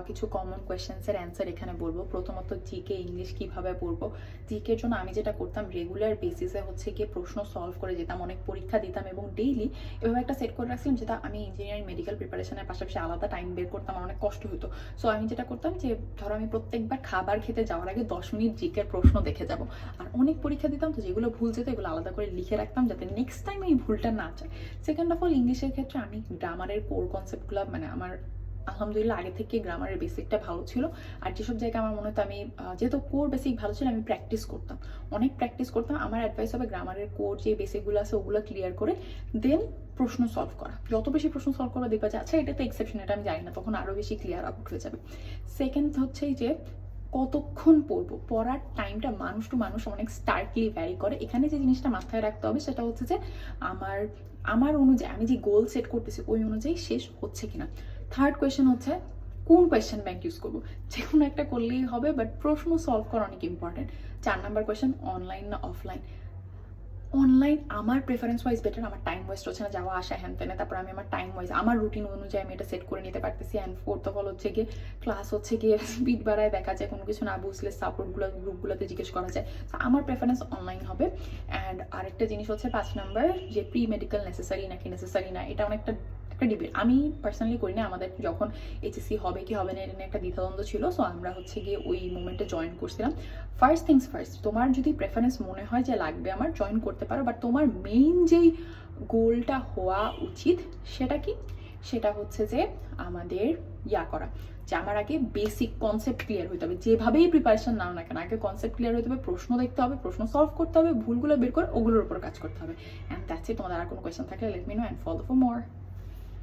চাওয়া কিছু common কোয়েশ্চেন্সের answer এখানে বলব। প্রথমত জিকে ইংলিশ কীভাবে পড়ব? জিকের জন্য আমি যেটা করতাম রেগুলার বেসিসে হচ্ছে গিয়ে প্রশ্ন সলভ করে যেতাম, অনেক পরীক্ষা দিতাম এবং ডেইলি এভাবে একটা সেট করে রাখছিলাম যেটা আমি ইঞ্জিনিয়ারিং মেডিকেল প্রিপারেশনের পাশাপাশি আলাদা টাইম বের করতাম, আমার অনেক কষ্ট হতো। সো আমি যেটা করতাম যে, ধরো আমি প্রত্যেকবার খাবার খেতে যাওয়ার আগে দশ মিনিট জিকের প্রশ্ন দেখে যাব। আর অনেক পরীক্ষা দিতাম তো, যেগুলো ভুল যেত, এগুলো আলাদা করে লিখে রাখতাম যাতে নেক্সট টাইম এই ভুলটা না চায় সেকেন্ড অফ অল ইংলিশের ক্ষেত্রে আমি গ্রামারের কোর কনসেপ্টগুলো মানে আমার আলহামদুলিল্লাহ আগে থেকে গ্রামারের বেসিকটা ভালো ছিল। আর যেসব জায়গায় আমার মনে হতো আমি যেহেতু কোর বেসিক ভালো ছিল, আমি প্র্যাকটিস করতাম। অনেক প্র্যাকটিস করতাম। আমার অ্যাডভাইস হবে গ্রামারের কোর যে বেসিকগুলো আছে, ওগুলো ক্লিয়ার করে দেন প্রশ্ন সলভ করা। যত বেশি প্রশ্ন সলভ করা দেখবা যে আচ্ছা এটা তো এক্সেপশন এটা আমি জানি না, তখন আরও বেশি ক্লিয়ার আউট হয়ে যাবে। সেকেন্ড হচ্ছে যে, কতক্ষণ পড়ব? পড়ার টাইমটা মানুষ টু মানুষ অনেক স্টার্কলি ভ্যারি করে। এখানে যে জিনিসটা মাথায় রাখতে হবে, সেটা হচ্ছে যে, আমার আমার অনুযায়ী, আমি যে গোল সেট করতেছি, ওই অনুযায়ী শেষ হচ্ছে কিনা। থার্ড কোয়েশ্চেন হচ্ছে, কোন কোয়েশ্চেন ব্যাংক ইউজ করব? যে কোনো একটা করলেই হবে বাট প্রশ্ন সলভ করা অনেক ইম্পর্টেন্ট চার নাম্বার কোয়েশ্চেন অনলাইন না অফলাইন অনলাইন আমার প্রেফারেন্স ওয়াইজ বেটার আমার টাইম ওয়েস্ট হচ্ছে না, যাওয়া, আসা হ্যান তেনে, তারপর আমি আমার টাইম ওয়াইজ আমার রুটিন অনুযায়ী আমি এটা সেট করে নিতে পারতেছি। অ্যান্ড ফোর্থ অফ অল হচ্ছে গিয়ে ক্লাস হচ্ছে গিয়ে স্পিড বাড়ায় দেখা যায়, কোনো কিছু না বুঝলে সাপোর্টগুলো গ্রুপগুলোতে জিজ্ঞেস করা যায়। তো আমার প্রেফারেন্স অনলাইন হবে। অ্যান্ড আরেকটা জিনিস হচ্ছে পাঁচ নাম্বার যে প্রি মেডিকেল নেসেসারি নাকি নেসেসারি না, এটা অনেকটা একটা ডিবেট আমি পার্সোনালি করি না, আমাদের যখন এইচএসসি হবে কি হবে না, এটা নিয়ে একটা দ্বিধাদ্বন্দ্ব ছিল সো আমরা হচ্ছে গিয়ে ওই মোমেন্টে জয়েন করছিলাম। ফার্স্ট থিংস ফার্স্ট তোমার যদি প্রেফারেন্স মনে হয় যে লাগবে আমার জয়েন করতে পারো বাট তোমার মেইন যেই গোলটা হওয়া উচিত, সেটা কি? সেটা হচ্ছে যে আমাদের ইয়া করা। যে আমার আগে বেসিক কনসেপ্ট ক্লিয়ার হতে হবে, যেভাবেই প্রিপারেশন নাও না কেন, আগে কনসেপ্ট ক্লিয়ার হতে হবে, প্রশ্ন দেখতে হবে, প্রশ্ন সলভ করতে হবে, ভুলগুলো বের করে ওগুলোর উপর কাজ করতে হবে। অ্যান্ড দ্যাটস ইট তোমাদের আর কোনো কোয়েশ্চেন থাকলে let me know and follow for more